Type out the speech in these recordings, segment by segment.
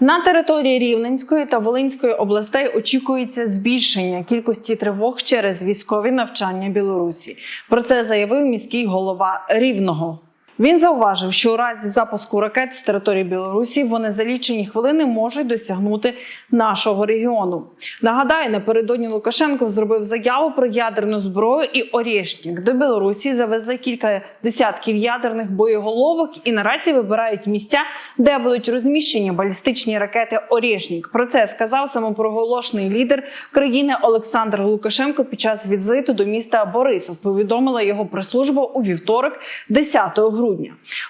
На території Рівненської та Волинської областей очікується збільшення кількості тривог через військові навчання Білорусі. Про це заявив міський голова Рівного. Він зауважив, що у разі запуску ракет з території Білорусі вони за лічені хвилини можуть досягнути нашого регіону. Нагадаю, напередодні Лукашенко зробив заяву про ядерну зброю і Орєшнік. До Білорусі завезли кілька десятків ядерних боєголовок і наразі вибирають місця, де будуть розміщені балістичні ракети Орєшнік. Про це сказав самопроголошений лідер країни Олександр Лукашенко під час візиту до міста Борисов. Повідомила його прес-служба у вівторок, 10 грудня.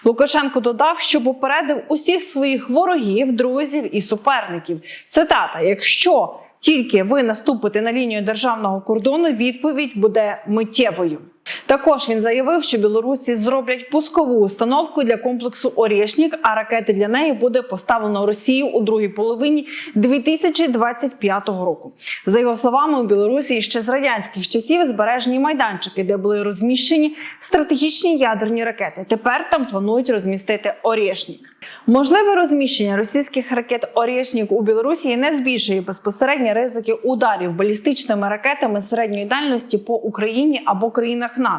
Лукашенко додав, що попередив усіх своїх ворогів, друзів і суперників. Цитата: якщо тільки ви наступите на лінію державного кордону, відповідь буде миттєвою. Також він заявив, що білорусі зроблять пускову установку для комплексу Орєшнік, а ракети для неї буде поставлено Росію у другій половині 2025 року. За його словами, у Білорусі ще з радянських часів збережені майданчики, де були розміщені стратегічні ядерні ракети. Тепер там планують розмістити Орєшнік. Можливе розміщення російських ракет Орєшнік у Білорусі не збільшує безпосередні ризики ударів балістичними ракетами середньої дальності по Україні або країнах НАТО,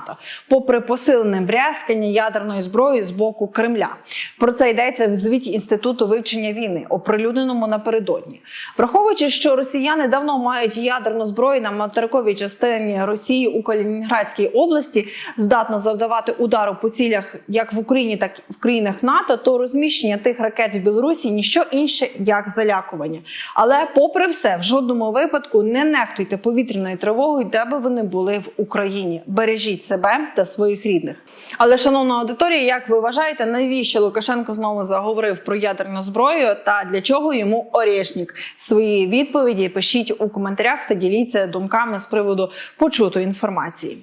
попри посилене брязкання ядерною зброєю з боку Кремля. Про це йдеться в звіті інституту вивчення війни, оприлюдненому напередодні. Враховуючи, що росіяни давно мають ядерну зброю на материковій частині Росії у Калінінградській області, здатно завдавати удару по цілях як в Україні, так і в країнах НАТО, то розміщення тих ракет в Білорусі ніщо інше як залякування. Але, попри все, в жодному випадку не нехтуйте повітряною тривогою, де би вони були в Україні. Бережіть себе та своїх рідних. Але, шановна аудиторія, як ви вважаєте, навіщо Лукашенко знову заговорив про ядерну зброю та для чого йому Орєшнік? Свої відповіді пишіть у коментарях та діліться думками з приводу почутої інформації.